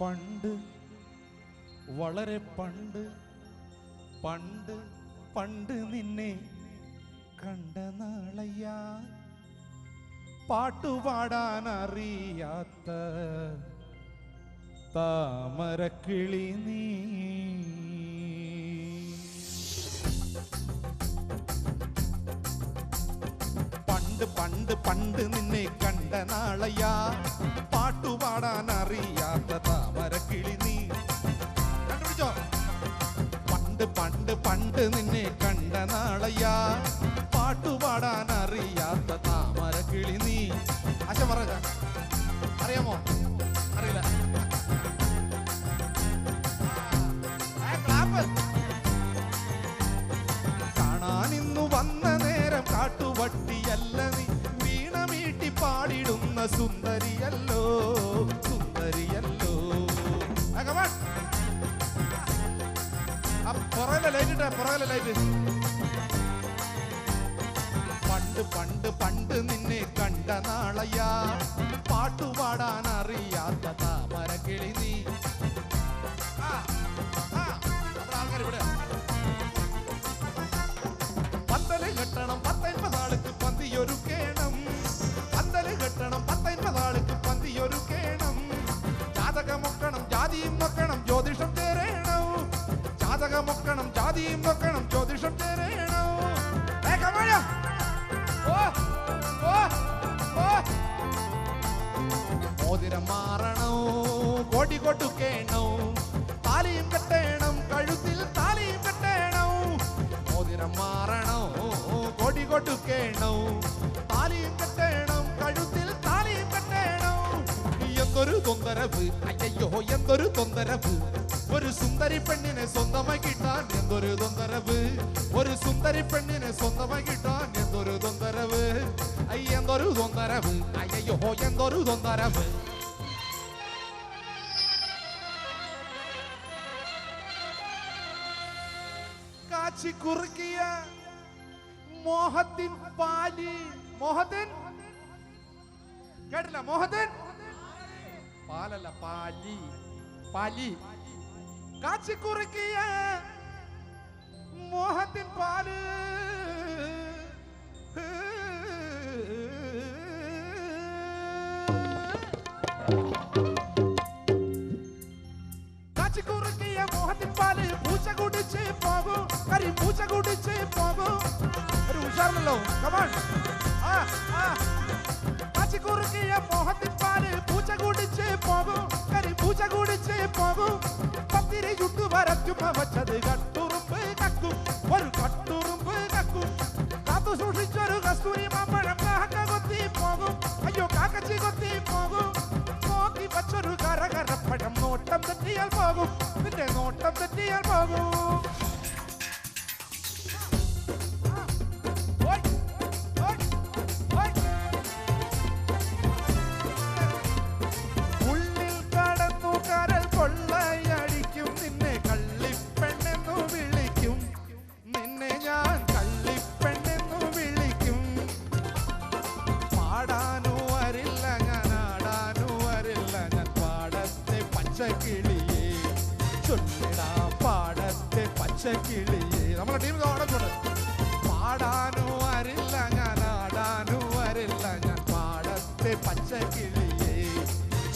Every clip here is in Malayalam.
പണ്ട് വളരെ പണ്ട് പണ്ട് പണ്ട് നിന്നെ കണ്ട നാളയ്യാ. പാട്ടുപാടാൻ അറിയാത്ത താമരക്കിളി നീ. പണ്ട് പണ്ട് പണ്ട് നിന്നെ കണ്ട നാളയ്യാ. പാട്ടുപാടാൻ അറിയാത്ത പണ്ട് പണ്ട് നിന്നെ കണ്ട നാളയ്യാ പാട്ടുപാടാൻ പുറകിലെ ലൈറ്റ് ഇട്ടേ പുറകിലെ ലൈറ്റ് പണ്ട് പണ്ട് പണ്ട് നിന്നെ കണ്ട നാളയ്യാ. പാട്ടുപാടാൻ അറിയാത്ത നീ. നമ്മുടെ ആൾക്കാർ ഇവിടെ പന്തൽ കെട്ടണം ജാതിയും നോക്കണം ജ്യോതിഷം ചേരേണം. മോതിരം മാറണോ? കോടി കൊടുക്കേണോ? താലിയും കെട്ടേണം. കഴുത്തിൽ താലിയും കെട്ടേണോ? മോതിരം മാറണോ? കോടി കൊടുക്കേണോ? താലിയും കെട്ടേണം. കഴുത്തിൽ താലിയും കെട്ടേണോ? എന്തൊരു തൊന്തരവ്? അയ്യോ എന്തൊരു തൊന്തരവ്? ഒരു സുന്ദരി പെണ്ണിനെ സ്വന്തമായി കിട്ടാൻ എന്തൊരു തൊന്തരവ്? ഒരു സുന്ദരി പെണ്ണിനെ സ്വന്തമായി കിട്ടാൻ എന്തൊരു തൊന്തരവ്? ഐ എന്തൊരു തൊന്തരവ്? അയ്യോ എന്തൊരു തൊന്തരവ്? കാച്ചി കുറുക്കിയ മോഹത്തിൻ പാലി. മോഹത്തിൻ? കേട്ടില്ല? മോഹത്തിൻ? പാലല്ല പാലി. പാലി. കാച്ചി കുറുക്കിയ മോഹത്തിൻ പാൽ കാച്ചി കുറുക്കിയ മോഹത്തിൻ പാൽ പൂച്ച കുടിച്ച് പോകും കരി പൂച്ച കുടിച്ച് പോകും ഒരു ഉഷാറിലല്ലോ കമാൺ ആ ആ കാച്ചി കുറുക്കിയ മോഹത്തിൻ പാൽ പൂച്ച പത്തിരി ചുട്ടു വരച്ചുമ്മ വച്ചത് കട്ടുറുമ്പ് കക്കും ഒരു കട്ടുറുമ്പ് കക്കും കാത്തു സൂക്ഷിച്ചൊരു കസ്തൂരി മാമ്പഴം കാക്ക കൊത്തി പോകും അയ്യോ കാക്കച്ചി കൊത്തി പോകും നോക്കി വച്ചൊരു കരകരപ്പഴം നോട്ടം തെറ്റിയാൽ പോകും നിന്റെ നോട്ടം തെറ്റിയാൽ പോകും പച്ചക്കിളിയേ നമ്മളെ ടീം ഓടച്ചുണ്ട് പാടാനു വരില്ല ഞാൻ ആടാനു വരില്ല ഞാൻ. പാടത്തെ പച്ചക്കിളിയേ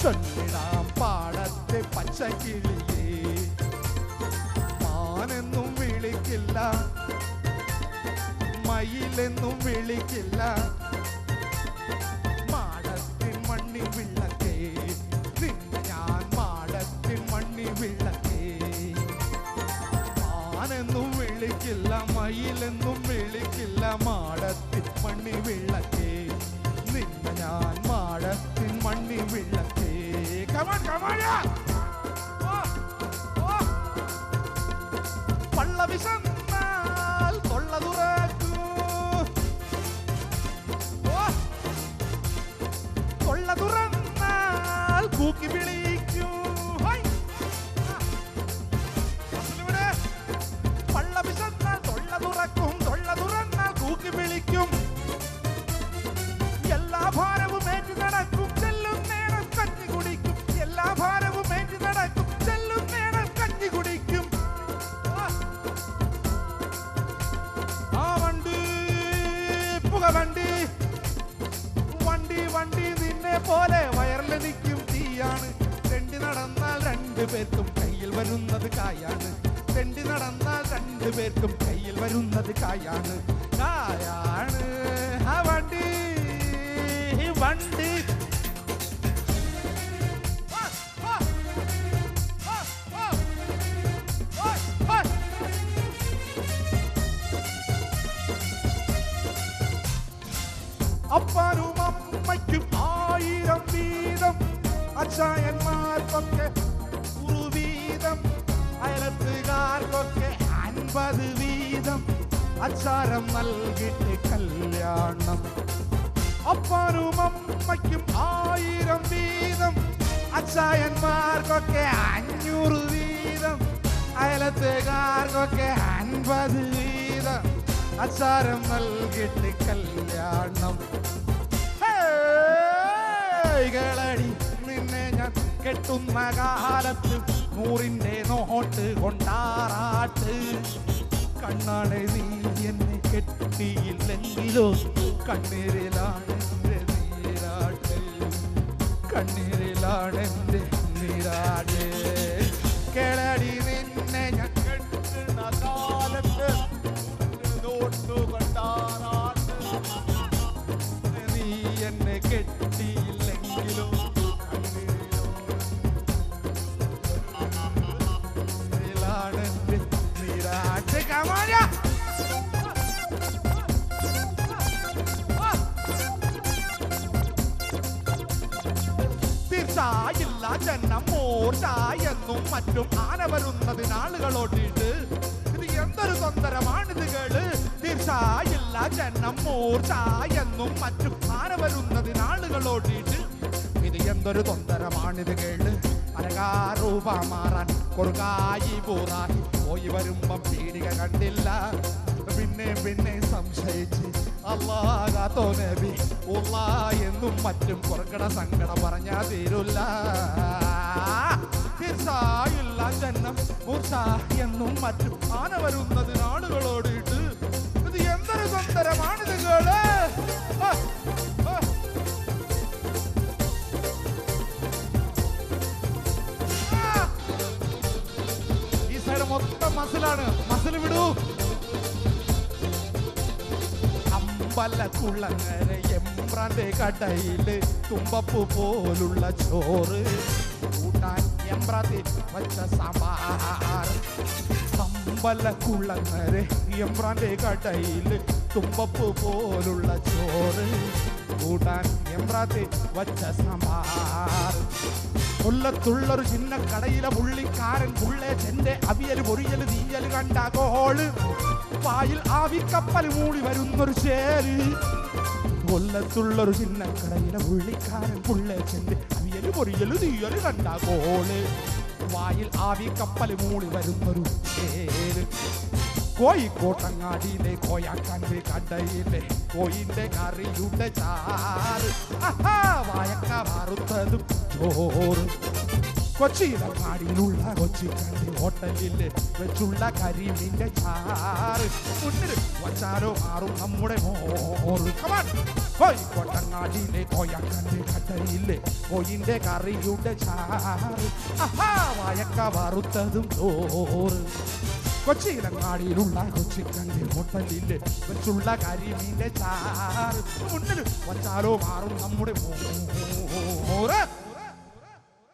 ചൊല്ലിടാം പാടത്തെ പച്ചക്കിളിയേ മാനെന്നും വിളിക്കില്ല മയിലെന്നും വിളിക്കില്ല. വിളിക്കില്ല മയിലെന്നും വിളിക്കില്ല മാടത്തിൻ മണ്ണി വിളക്കേ. നിന്നെ ഞാൻ മാടത്തിൻ മണ്ണി വിളക്കേ. കമാൻ കമാനാ പള്ള വിശന്നാൽ പോലെ വയറിലെനിക്കും തീയാണ്. തെണ്ടി നടന്നാൽ രണ്ടു പേർക്കും കയ്യിൽ വരുന്നത് കായാണ്. തെണ്ടി നടന്നാൽ രണ്ടു പേർക്കും കയ്യിൽ വരുന്നത് കായാണ്. കായാണ്. വണ്ടി. വണ്ടി. അച്ചായന്മാർക്കൊക്കെ ഒരു വീതം അയലത്തുകാർക്കൊക്കെ അൻപത് വീതം. അച്ചാരം നൽകിട്ട് കല്യാണം. അപ്പാനും അമ്മയ്ക്കും ആയിരം വീതം. അച്ചായന്മാർക്കൊക്കെ അഞ്ഞൂറ് വീതം. അയലത്തുകാർക്കൊക്കെ അൻപത് വീതം. അച്ചാരം നൽകിട്ട് കല്യാണം. കേളടി. കെട്ടുന്ന കാലത്ത് നൂറിന്റെ നോട്ട് കൊണ്ടാറാട്ട്. കണ്ണാടെ നീ എന്നെ കെട്ടിയില്ലെങ്കിലോ? കണ്ണീരിലാണ് നീരാട്ട്. കണ്ണീരിലാണ് എന്റെ തീർച്ചയായില്ല ജന്നം മോർച്ച എന്നും മറ്റും ആന വരുന്നതിനാളുകളോട്ടിട്ട് ഇത് എന്തൊരു തൊന്തരമാണിത് കേൾ? തീർച്ചയായില്ല ജന്നം മോർച്ച എന്നും മറ്റും ആന വരുന്നതിനാളുകളോട്ടിട്ട് ഇത് എന്തൊരു തൊന്തരമാണിത് കേൾ? അരകാരൂപ മാറാൻ കൊറുകായി പോറായി പോയി വരുമ്പം പീടിക കണ്ടില്ല. പിന്നെ പിന്നെ സംശയിച്ച്. അള്ളാകാത്തോ നബി ഉള്ള എന്നും മറ്റും കുറക്കട സങ്കട പറഞ്ഞാ തീരുല്ല തീർച്ചയില്ല ജന്നം. മൂർച്ച എന്നും മറ്റും ആന വരുന്നത് നാടുകളോടിട്ട് ഇത് എന്തൊരു സുന്ദരമാണ്. ആ. ഈ സൈഡ് മൊത്തം മസിലാണ്. മസിൽ വിടൂ. അമ്പലക്കുള്ളങ്ങര എമ്പ്രാന്റെ കടയിൽ തുമ്പപ്പു പോലുള്ള ചോറ്. കൂട്ടാൻ എംബ്രാത്തി വച്ച സാമ്പാർ. അമ്പലക്കുള്ളങ്ങര എമ്പ്രാന്റെ കടയിൽ തുമ്പപ്പ് പോലുള്ള ചോറ്. കൂട്ടാൻ എംബ്രാത്തി വച്ച സാമ്പാർ. കൊല്ലത്തുള്ളൊരു ചിന്ന കടയിലെ പുള്ളിക്കാരൻ പുള്ളേ ചെന്റെ അവിയൽ പൊറിയൽ തീയൽ കണ്ട കോൾ വായിൽ ആവിക്കപ്പൽ മൂടി വരുന്നൊരു ചേര് കൊല്ലത്തുള്ളൊരു ചിന്ന കടയിലെ പുള്ളിക്കാരൻ പുള്ളേ ചെന്റെ അവിയൽ പൊറിയൽ തീയൽ കണ്ട കോൾ വായിൽ ആവിക്കപ്പൽ മൂടി വരുന്നൊരു ചേര് കോഴിക്കോട്ടങ്ങാടിയിലെ കോയാക്കാന്റെ കടയിലെ കോയിന്റെ കറിയുടെ ചാറ്. വായക്ക വറുത്തതും ചോറ്. കൊച്ചിയിലങ്ങാടിയിലുള്ള കൊച്ചിക്കണ്ടി ഹോട്ടലിൽ വെച്ചുള്ള കരിമീന്റെ ചാറ്. മുന്നിൽ വച്ചാലോ മാറും നമ്മുടെ മോറ്. On. കോഴിക്കോട്ടങ്ങാടിയിലെ കോയാക്കാന്റെ കടയിലെ കോയിന്റെ കറിയുടെ ചാറ്. വായക്ക വറുത്തതും ചോറ്. കൊച്ചിയിലങ്ങാടിയിലുള്ള കൊച്ചിക്കണ്ടി ഹോട്ടലിലെ വെച്ചുള്ള കരിമീന്റെ ചാർ മുന്നിൽ വച്ചാലോ മാറും നമ്മുടെ മോറ്